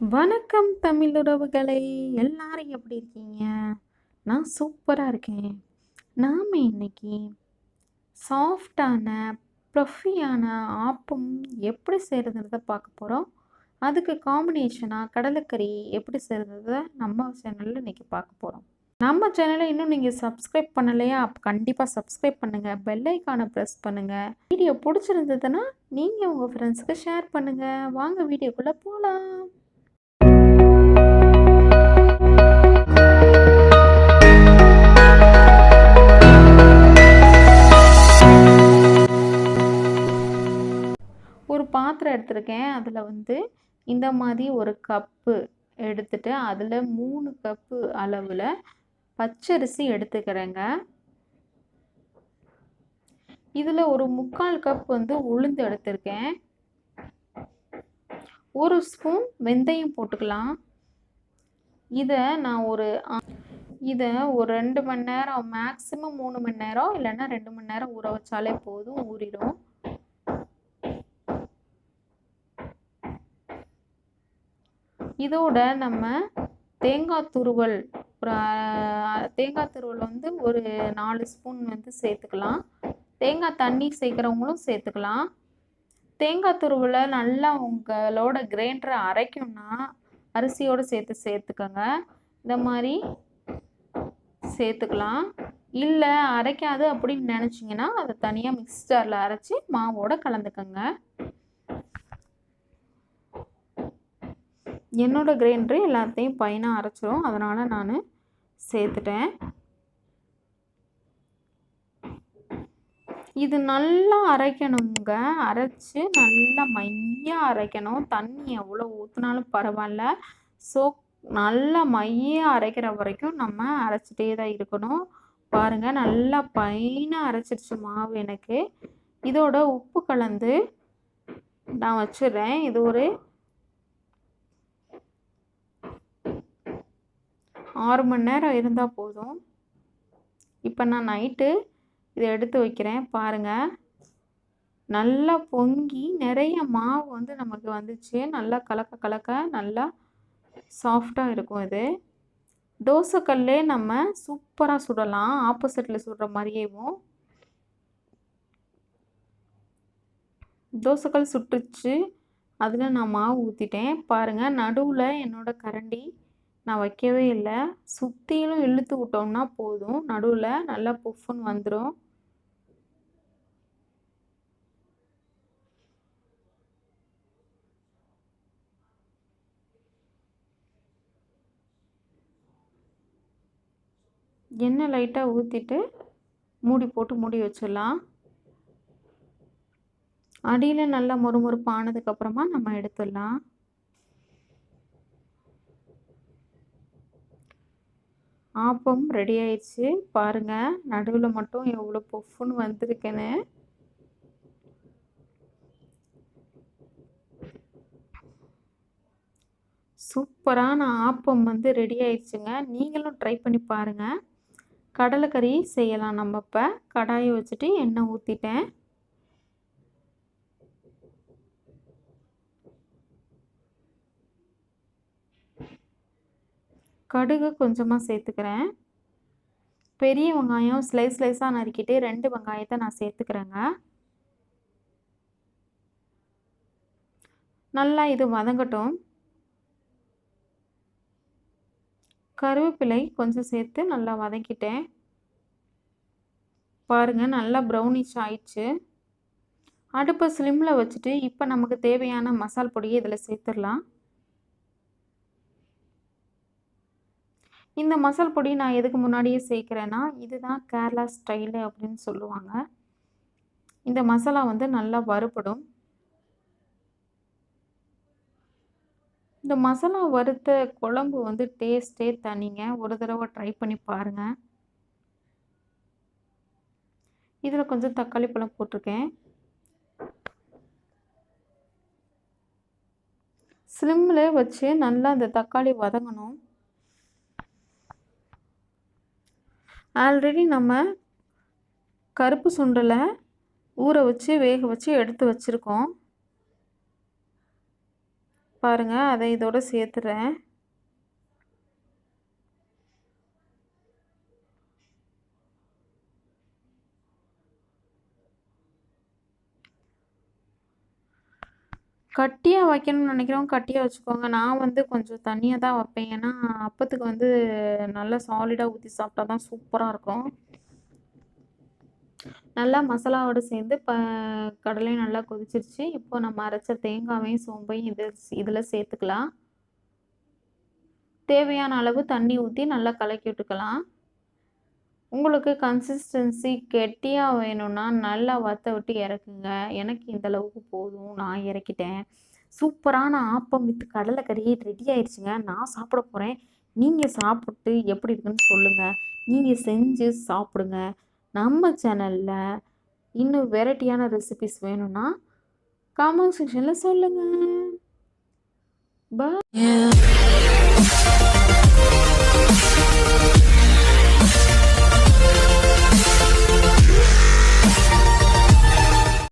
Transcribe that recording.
வணக்கம் தமிழ் உறவுகளை. எல்லாரும் எப்படி இருக்கீங்க? நான் சூப்பராக இருக்கேன். நாம் இன்னைக்கு சாஃப்டான ப்ரொஃபியான ஆப்பம் எப்படி செய்கிறதுன்றத பார்க்க போகிறோம் அதுக்கு காம்பினேஷனாக கடலைக்கறி எப்படி செய்கிறத நம்ம சேனலில் இன்றைக்கி பார்க்க போகிறோம் நம்ம சேனலை இன்னும் நீங்கள் சப்ஸ்கிரைப் பண்ணலையா? அப்போ கண்டிப்பாக சப்ஸ்கிரைப் பண்ணுங்கள் பெல்லைக்கானை ப்ரெஸ் பண்ணுங்கள் வீடியோ பிடிச்சிருந்ததுன்னா நீங்கள் உங்கள் ஃப்ரெண்ட்ஸுக்கு ஷேர் பண்ணுங்கள் வாங்க வீடியோக்குள்ளே போகலாம் எடுத்திருக்கேன். அதில் வந்து இந்த மாதிரி ஒரு கப்பு எடுத்துட்டு அதில் மூணு கப்பு அளவில் பச்சரிசி எடுத்துக்கிறேங்க. இதில் ஒரு முக்கால் கப் வந்து உளுந்து எடுத்திருக்கேன். ஒரு ஸ்பூன் வெந்தயம் போட்டுக்கலாம். இதை நான் ஒரு இதை ஒரு ரெண்டு மணி நேரம் மேக்ஸிமம் மூணு மணி நேரம் இல்லைன்னா ரெண்டு மணி நேரம் ஊற வச்சாலே போதும் ஊறிடும். இதோட நம்ம தேங்காய் துருவல் ஒரு தேங்காய் துருவல் வந்து ஒரு நாலு ஸ்பூன் வந்து சேர்த்துக்கலாம். தேங்காய் தண்ணி சேர்க்குறவங்களும் சேர்த்துக்கலாம். தேங்காய் துருவலை நல்லா உங்களோட கிரைண்டரை அரைக்கணும்னா அரிசியோடு சேர்த்து சேர்த்துக்கோங்க. இந்த மாதிரி சேர்த்துக்கலாம். இல்லை அரைக்காது அப்படின்னு நினச்சிங்கன்னா அதை தனியாக மிக்ஸ் ஜாரில் அரைச்சி மாவோட கலந்துக்கோங்க. என்னோடய கிரைண்டரு எல்லாத்தையும் பையனாக அரைச்சிரும். அதனால் நான் சேர்த்துட்டேன். இது நல்லா அரைக்கணுங்க. அரைச்சி நல்லா மையாக அரைக்கணும். தண்ணி எவ்வளோ ஊற்றினாலும் பரவாயில்ல. ஸோ நல்லா மையாக அரைக்கிற வரைக்கும் நம்ம அரைச்சிட்டே தான் இருக்கணும். பாருங்கள் நல்லா பைனாக அரைச்சிருச்சு மாவு எனக்கு. இதோட உப்பு கலந்து நான் வச்சிடுறேன். இது ஒரு ஆறு மணி நேரம் இருந்தால் போதும். இப்போ நான் நைட்டு இதை எடுத்து வைக்கிறேன். பாருங்கள் நல்லா பொங்கி நிறைய மாவு வந்து நமக்கு வந்துச்சு. நல்லா கலக்க கலக்க நல்லா சாஃப்டாக இருக்கும் இது. தோசைக்கல்லே நம்ம சூப்பராக சுடலாம். ஆப்போசிட்டில் சுடுற மாதிரியேவும். தோசைக்கல் சுட்டுச்சு. அதில் நான் மாவு ஊற்றிட்டேன் பாருங்கள் நடுவில் என்னோடய கரண்டி நான் வைக்கவே இல்லை. சுற்றிலும் இழுத்து விட்டோம்னா போதும். நடுவில் நல்லா புஃப்னு வந்துடும் எண்ணெய் லைட்டாக ஊற்றிட்டு மூடி போட்டு மூடி வச்சிடலாம். அடியில் நல்லா மொறுமொறுப்பு ஆனதுக்கப்புறமா நம்ம எடுத்துடலாம். ஆப்பம் ரெடி ஆயிடுச்சு. பாருங்கள் நடுவில் மட்டும் எவ்வளோ பொஃப்னு வந்திருக்குன்னு. சூப்பரான ஆப்பம் வந்து ரெடி ஆயிடுச்சுங்க. நீங்களும் ட்ரை பண்ணி பாருங்கள் கடலைக்கறி செய்யலாம் நம்ம இப்போ. கடாயை வச்சுட்டு எண்ணெய் ஊற்றிட்டேன் கடுகு கொஞ்சமாக சேர்த்துக்கிறேன். பெரிய வெங்காயம் ஸ்லைஸ் ஸ்லைஸாக நறுக்கிட்டு ரெண்டு வெங்காயத்தை நான் சேர்த்துக்கிறேங்க. நல்லா இது வதங்கட்டும். கருவேப்பிலை கொஞ்சம் சேர்த்து நல்லா வதக்கிட்டேன். பாருங்கள் நல்லா ப்ரௌனிஷ் ஆயிடுச்சு. அடுப்பை ஸ்லிம்மில் வச்சுட்டு இப்போ நமக்கு தேவையான மசால் பொடியை இதில் சேர்த்துடலாம். இந்த மசால் பொடி நான் எதுக்கு முன்னாடியே சேர்க்குறேன்னா இதுதான் கேரளா ஸ்டைலு அப்படின்னு சொல்லுவாங்க. இந்த மசாலா வந்து நல்லா வறுபடும். இந்த மசாலா வறுத்த குழம்பு வந்து டேஸ்ட்டே தனிங்க. ஒரு தடவை ட்ரை பண்ணி பாருங்கள் இதில் கொஞ்சம் தக்காளி பழம் போட்டிருக்கேன். ஸ்லிம்மில் வச்சு நல்லா அந்த தக்காளி வதங்கணும். ஆல்ரெடி நம்ம கருப்பு சுண்டலை ஊற வச்சு வேக வச்சு எடுத்து வச்சுருக்கோம். பாருங்கள் அதை இதோடு சேர்த்துறேன். கட்டியாக வைக்கணும்னு நினைக்கிறவங்க கட்டியாக வச்சுக்கோங்க. நான் வந்து கொஞ்சம் தண்ணியாக தான் வைப்பேன். ஏன்னா அப்பத்துக்கு வந்து நல்லா சாலிடாக ஊற்றி சாப்பிட்டா தான் சூப்பராக இருக்கும். நல்லா மசாலாவோடு சேர்ந்து ப கடலையும் நல்லா கொதிச்சிருச்சு. இப்போ நம்ம அரைச்ச தேங்காவையும் சோம்பையும் இது இதில் சேர்த்துக்கலாம். தேவையான அளவு தண்ணி ஊற்றி நல்லா கலக்கி விட்டுக்கலாம். உங்களுக்கு கன்சிஸ்டன்சி கெட்டியாக வேணும்னா நல்லா வத்த விட்டு இறக்குங்க. எனக்கு இந்த அளவுக்கு போதும். நான் இறக்கிட்டேன். சூப்பரான ஆப்பம் வித் கடலைக்கறி ரெடி ஆயிடுச்சுங்க நான் சாப்பிட போகிறேன் நீங்கள் சாப்பிட்டு எப்படி இருக்குன்னு சொல்லுங்கள் நீங்கள் செஞ்சு சாப்பிடுங்க. நம்ம சேனலில் இன்னும் வெரைட்டியான ரெசிபிஸ் வேணும்னா காமெண்ட் செக்ஷனில் சொல்லுங்கள் பா